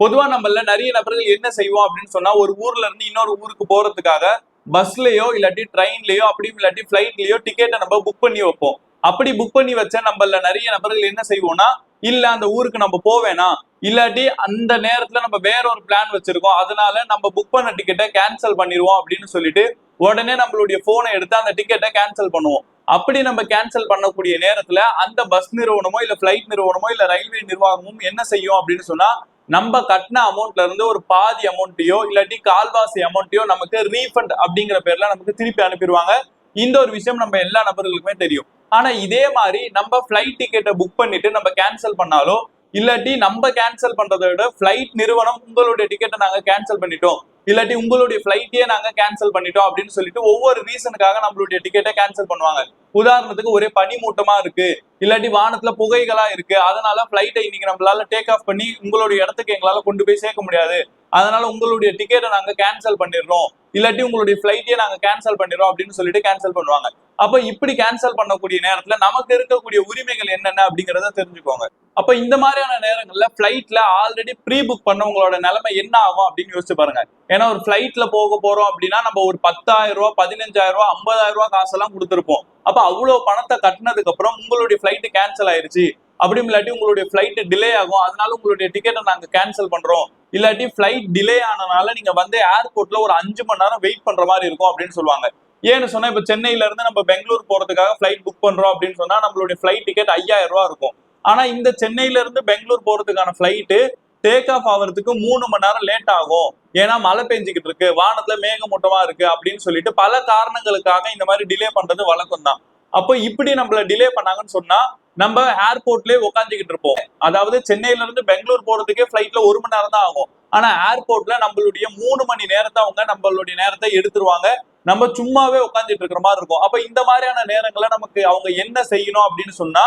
பொதுவா நம்மள நிறைய நபர்கள் என்ன செய்வோம் அப்படின்னு சொன்னா ஒரு ஊர்ல இருந்து இன்னொரு ஊருக்கு போறதுக்காக பஸ்லயோ இல்லாட்டி ட்ரெயின்லயோ அப்படியும் இல்லாட்டி ஃபிளைட்லயோ டிக்கெட்டை நம்ம புக் பண்ணி வைப்போம். அப்படி புக் பண்ணி வச்ச நம்மள நிறைய நபர்கள் என்ன செய்வோம்னா இல்ல அந்த ஊருக்கு நம்ம போவேனா இல்லாட்டி அந்த நேரத்துல நம்ம வேற ஒரு பிளான் வச்சிருக்கோம். அதனால நம்ம புக் பண்ண டிக்கெட்டை கேன்சல் பண்ணிடுவோம் அப்படின்னு சொல்லிட்டு உடனே நம்மளுடைய போனை எடுத்து அந்த டிக்கெட்டை கேன்சல் பண்ணுவோம். அப்படி நம்ம கேன்சல் பண்ணக்கூடிய நேரத்துல அந்த பஸ் நிறுவனமோ இல்ல பிளைட் நிறுவனமோ இல்ல ரயில்வே நிர்வாகமும் என்ன செய்யும் அப்படின்னு சொன்னா நம்ம கட்டின அமௌண்ட்ல இருந்து ஒரு பாதி அமௌண்ட்டையோ இல்லாட்டி கால்வாசி அமௌண்ட்டையோ நமக்கு ரீஃபண்ட் அப்படிங்கிற பேர்ல நமக்கு திருப்பி அனுப்பிடுவாங்க. இந்த ஒரு விஷயம் நம்ம எல்லா நபர்களுக்குமே தெரியும். ஆனா இதே மாதிரி நம்ம ஃபிளைட் டிக்கெட்டை புக் பண்ணிட்டு நம்ம கேன்சல் பண்ணாலோ இல்லாட்டி நம்ம கேன்சல் பண்றதை விட ஃபிளைட் நிறுவனம் உங்களுடைய டிக்கெட்டை நாங்க கேன்சல் பண்ணிட்டோம். இல்லாட்டி உங்களுடைய ஃபிளைட்டே நாங்க கேன்சல் பண்ணிட்டோம் அப்படின்னு சொல்லிட்டு ஒவ்வொரு ரீசனுக்காக நம்மளுடைய டிக்கெட்டை கேன்சல் பண்ணுவாங்க. உதாரணத்துக்கு ஒரே பனிமூட்டமா இருக்கு. இல்லாட்டி வானத்துல புகைகளா இருக்கு. அதனால ஃபிளைட்டை இன்னைக்கு நம்மளால டேக் ஆஃப் பண்ணி உங்களுடைய இடத்துக்கு எங்களால கொண்டு போய் சேர்க்க முடியாது. அதனால உங்களுடைய டிக்கெட்டை நாங்க கேன்சல் பண்ணிடுறோம். இல்லாட்டி உங்களுடைய ஃபிளைட்டே நாங்க கேன்சல் பண்ணிடுறோம் அப்படின்னு சொல்லிட்டு கேன்சல் பண்ணுவாங்க. அப்ப இப்படி கேன்சல் பண்ணக்கூடிய நேரத்துல நமக்கு இருக்கக்கூடிய உரிமைகள் என்னென்ன அப்படிங்கறத தெரிஞ்சுக்கோங்க. அப்ப இந்த மாதிரியான நேரங்கள்ல ஃபிளைட்ல ஆல்ரெடி ப்ரீ புக் பண்ணவங்களோட நிலைமை என்ன ஆகும் அப்படின்னு யோசிச்சு பாருங்க. ஏன்னா ஒரு ஃபிளைட்ல போக போறோம் அப்படின்னா நம்ம ஒரு பத்தாயிரம் ரூபாய் பதினஞ்சாயிரம் ரூபாய் ஐம்பதாயிரம் ரூபாய் காசெல்லாம் கொடுத்துருப்போம். அப்ப அவ்வளவு பணத்தை கட்டினதுக்கு அப்புறம் உங்களுடைய ஃபிளைட் கேன்சல் ஆயிருச்சு. அப்படி இல்லாட்டி உங்களுடைய ஃப்ளைட்டு டிலே ஆகும். அதனால உங்களுடைய டிக்கெட்டை நாங்கள் கேன்சல் பண்றோம். இல்லாட்டி ஃப்ளைட் டிலே ஆனனால நீங்க வந்து ஏர்போர்ட்ல ஒரு அஞ்சு மணி நேரம் வெயிட் பண்ற மாதிரி இருக்கும் அப்படின்னு சொல்லுவாங்க. ஏன்னு சொன்னால் இப்போ சென்னையில இருந்து நம்ம பெங்களூர் போறதுக்காக ஃப்ளைட் புக் பண்ணுறோம் அப்படின்னு சொன்னால் நம்மளுடைய ஃப்ளைட் டிக்கெட் ஐயாயிரம் ரூபாய் இருக்கும். ஆனால் இந்த சென்னையில இருந்து பெங்களூர் போறதுக்கான ஃப்ளைட்டு டேக் ஆஃப் ஆகிறதுக்கு மூணு மணி நேரம் லேட் ஆகும். ஏன்னா மழை பெஞ்சுக்கிட்டு இருக்கு. வானத்துல மேகமூட்டமா இருக்கு அப்படின்னு சொல்லிட்டு பல காரணங்களுக்காக இந்த மாதிரி டிலே பண்றது வழக்கம் தான் அப்போ இப்படி நம்மள டிலே பண்ணாங்கன்னு சொன்னா நம்ம ஏர்போர்ட்லயே உட்காந்துக்கிட்டு இருப்போம். அதாவது சென்னையில இருந்து பெங்களூர் போறதுக்கே ஃபிளைட்ல ஒரு மணி நேரம் தான் ஆகும். ஆனா ஏர்போர்ட்ல நம்மளுடைய மூணு மணி நேரத்தை அவங்க நம்மளுடைய நேரத்தை எடுத்துருவாங்க. நம்ம சும்மாவே உட்காந்துட்டு இருக்கிற மாதிரி இருக்கும். அப்ப இந்த மாதிரியான நேரங்களை நமக்கு அவங்க என்ன செய்யணும் அப்படின்னு சொன்னா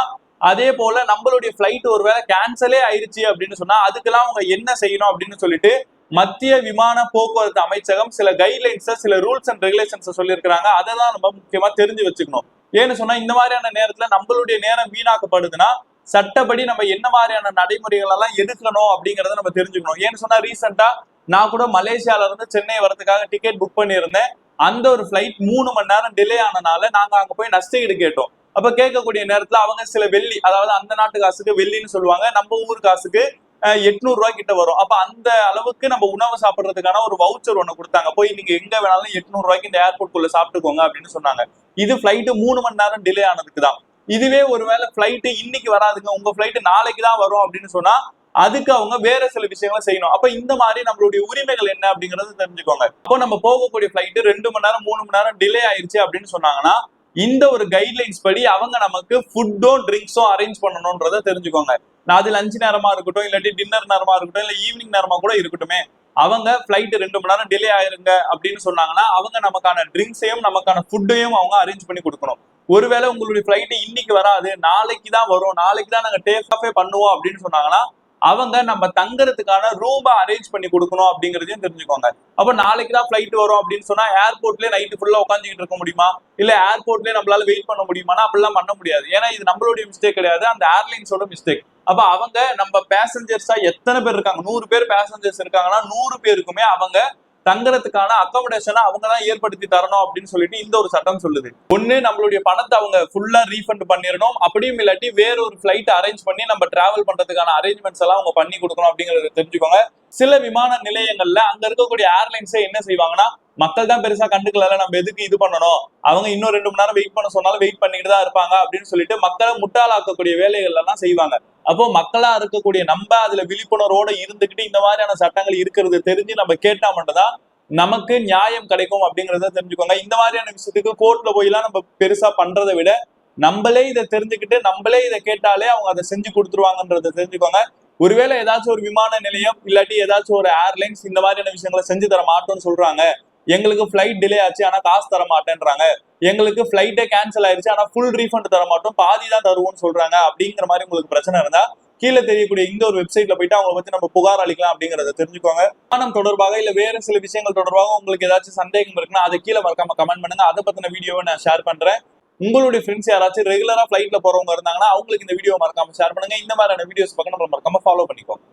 அதே போல நம்மளுடைய ஃபிளைட் ஒருவேளை கேன்சலே ஆயிருச்சு அப்படின்னு சொன்னா அதுக்கெல்லாம் அவங்க என்ன செய்யணும் அப்படின்னு சொல்லிட்டு மத்திய விமான போக்குவரத்து அமைச்சகம் சில கைட்லைன்ஸ் சில ரூல்ஸ் அண்ட் ரெகுலேஷன்ஸ் சொல்லியிருக்கிறாங்க. அதை தான் நம்ம முக்கியமா தெரிஞ்சு வச்சுக்கணும். ஏன்னு சொன்னா இந்த மாதிரியான நேரத்துல நம்மளுடைய நேரம் வீணாக்கப்படுதுன்னா சட்டப்படி நம்ம என்ன மாதிரியான நடைமுறைகள் எல்லாம் எடுக்கணும் அப்படிங்கறத நம்ம தெரிஞ்சுக்கணும். ஏன்னு சொன்னா ரீசெண்டா நான் கூட மலேசியால இருந்து சென்னை வரதுக்காக டிக்கெட் புக் பண்ணியிருந்தேன். அந்த ஒரு ஃபிளைட் மூணு மணி நேரம் டிலே ஆனனால நாங்க அங்க போய் நஷ்டஈடு கேட்டோம். அப்ப கேட்கக்கூடிய நேரத்துல அவங்க சில வெள்ளி அதாவது அந்த நாட்டு காசுக்கு வெள்ளின்னு சொல்லுவாங்க நம்ம ஊர் காசுக்கு எட்நூறு கிட்ட வரும். அப்ப அந்த அளவுக்கு நம்ம உணவு சாப்பிடுறதுக்கான ஒரு வவுச்சர் ஒன்னு கொடுத்தாங்க. போய் நீங்க எங்க வேணாலும் எட்நூறு ரூபாய்க்கு இந்த ஏர்போர்ட் குள்ள சாப்பிட்டுக்கோங்க அப்படின்னு சொன்னாங்க. இது ஃப்ளைட்டு மூணு மணி நேரம் டிலே ஆனதுக்கு தான் இதுவே ஒருவேளை ஃபிளைட் இன்னைக்கு வராதுங்க. உங்க ஃபிளைட் நாளைக்கு தான் வரும் அப்படின்னு சொன்னா அதுக்கு அவங்க வேற சில விஷயங்களை செய்யணும். அப்ப இந்த மாதிரி நம்மளுடைய உரிமைகள் என்ன அப்படிங்கறது தெரிஞ்சுக்கோங்க. அப்போ நம்ம போகக்கூடிய ஃபிளைட் ரெண்டு மணி நேரம் மூணு மணி நேரம் டிலே ஆயிருச்சு அப்படின்னு சொன்னாங்கன்னா இந்த ஒரு கைட்லைன்ஸ் படி அவங்க நமக்கு ஃபுட்டும் ட்ரிங்க்ஸும் அரேஞ்ச் பண்ணணும்ன்றத தெரிஞ்சுக்கோங்க. நான் அது லஞ்ச் நேரமா இருக்கட்டும் இல்லாட்டி டின்னர் நேரமா இருக்கட்டும் இல்ல ஈவினிங் நேரமா கூட இருக்கட்டுமே. அவங்க ஃபிளைட் ரெண்டு மணி நேரம் டிலே ஆயிருங்க அப்படின்னு சொன்னாங்கன்னா அவங்க நமக்கான ட்ரிங்க்ஸையும் நமக்கான ஃபுட்டையும் அவங்க அரேஞ்ச் பண்ணி கொடுக்கணும். ஒருவேளை உங்களுடைய ஃபிளைட் இன்னைக்கு வராது நாளைக்கு தான் வரும் நாளைக்கு தான் நாங்க டேக் ஆஃபே பண்ணுவோம் அப்படின்னு சொன்னாங்கன்னா அவங்க நம்ம தங்குறதுக்கான ரூமை அரேஞ்ச் பண்ணி கொடுக்கணும் அப்படிங்கிறதையும் தெரிஞ்சுக்கோங்க. அப்ப நாளைக்கு தான் ஃபிளைட் வரும் அப்படின்னு சொன்னா ஏர்போர்ட்லயே நைட்டு ஃபுல்லா உட்காந்துக்கிட்டு இருக்க முடியுமா? இல்ல ஏர்போர்ட்லயே நம்மளால வெயிட் பண்ண முடியுமானா அப்படிலாம் பண்ண முடியாது. ஏன்னா இது நம்மளுடைய மிஸ்டேக் கிடையாது அந்த ஏர்லைன்ஸோட மிஸ்டேக் அப்ப அவங்க நம்ம பேசஞ்சர்ஸா எத்தனை பேர் இருக்காங்க? நூறு பேர் பேசஞ்சர்ஸ் இருக்காங்கன்னா நூறு பேருக்குமே அவங்க தங்குறதுக்கான அகாமடேஷனை அவங்க தான் ஏற்படுத்தி தரணும் அப்படின்னு சொல்லிட்டு இந்த ஒரு சட்டம் சொல்லுது. ஒண்ணு நம்மளுடைய பணத்தை அவங்க ஃபுல்லா ரீஃபண்ட் பண்ணிடணும். அப்படியும் இல்லாட்டி வேற ஒரு ஃபிளைட் அரேஞ்ச் பண்ணி நம்ம டிராவல் பண்றதுக்கான அரேஞ்ச்மெண்ட்ஸ் எல்லாம் அவங்க பண்ணி கொடுக்கணும் அப்படிங்கறத தெரிஞ்சுக்கோங்க. சில விமான நிலையங்கள்ல அங்க இருக்கக்கூடிய ஏர்லைன்ஸே என்ன செய்வாங்கன்னா மக்கள் தான் பெருசா கண்டுக்கல நம்ம எதுக்கு இது பண்ணணும்? அவங்க இன்னும் ரெண்டு மணி நேரம் வெயிட் பண்ண சொன்னாலும் வெயிட் பண்ணிட்டு தான் இருப்பாங்க அப்படின்னு சொல்லிட்டு மக்களை முட்டாளாக்கக்கூடிய வேலைகள் எல்லாம் செய்வாங்க. அப்போ மக்களா இருக்கக்கூடிய நம்ம அதுல விழிப்புணர்வோட இருந்துகிட்டு இந்த மாதிரியான சட்டங்கள் இருக்கிறது தெரிஞ்சு நம்ம கேட்டா மட்டும்தான் நமக்கு நியாயம் கிடைக்கும் அப்படிங்கறத தெரிஞ்சுக்கோங்க. இந்த மாதிரியான விஷயத்துக்கு கோர்ட்ல போயெல்லாம் நம்ம பெருசா பண்றதை விட நம்மளே இதை தெரிஞ்சுக்கிட்டு நம்மளே இதை கேட்டாலே அவங்க அதை செஞ்சு கொடுத்துருவாங்கன்றத தெரிஞ்சுக்கோங்க. ஒருவேளை ஏதாச்சும் ஒரு விமான நிலையம் இல்லாட்டி ஏதாச்சும் ஒரு ஏர்லைன்ஸ் இந்த மாதிரியான விஷயங்களை செஞ்சு தர மாட்டோம்னு சொல்றாங்க. எங்களுக்கு ஃபிளைட் டிலே ஆச்சு ஆனா காசு தர மாட்டேன்றாங்க. எங்களுக்கு ஃபிளைட்டே கேன்சல் ஆயிருச்சு ஆனா ஃபுல் ரீஃபண்ட் தர மாட்டோம் பாதி தான் தருவோம்னு சொல்றாங்க. அப்படிங்கிற மாதிரி உங்களுக்கு பிரச்சனை இருந்தா கீழே தெரியக்கூடிய இந்த ஒரு வெப்சைட்ல போயிட்டு அவங்களை பத்தி நம்ம புகார் அளிக்கலாம் அப்படிங்கறத தெரிஞ்சுக்கோங்க. விமானம் தொடர்பாக இல்ல வேற சில விஷயங்கள் தொடர்பாக உங்களுக்கு ஏதாச்சும் சந்தேகம் இருக்குன்னா அதை கீழே மறக்காம கமெண்ட் பண்ணுங்க. அதை பத்தின வீடியோவை நான் ஷேர் பண்றேன். உங்களுடைய ஃப்ரெண்ட்ஸ் யாராச்சும் ரெகுலரா ஃபிளைட்ல போறவங்க இருந்தாங்கன்னா அவங்களுக்கு இந்த வீடியோ மறக்காம ஷேர் பண்ணுங்க. இந்த மாதிரியான வீடியோஸ் பக்கம் நம்ம மறக்காம ஃபாலோ பண்ணிக்கோங்க.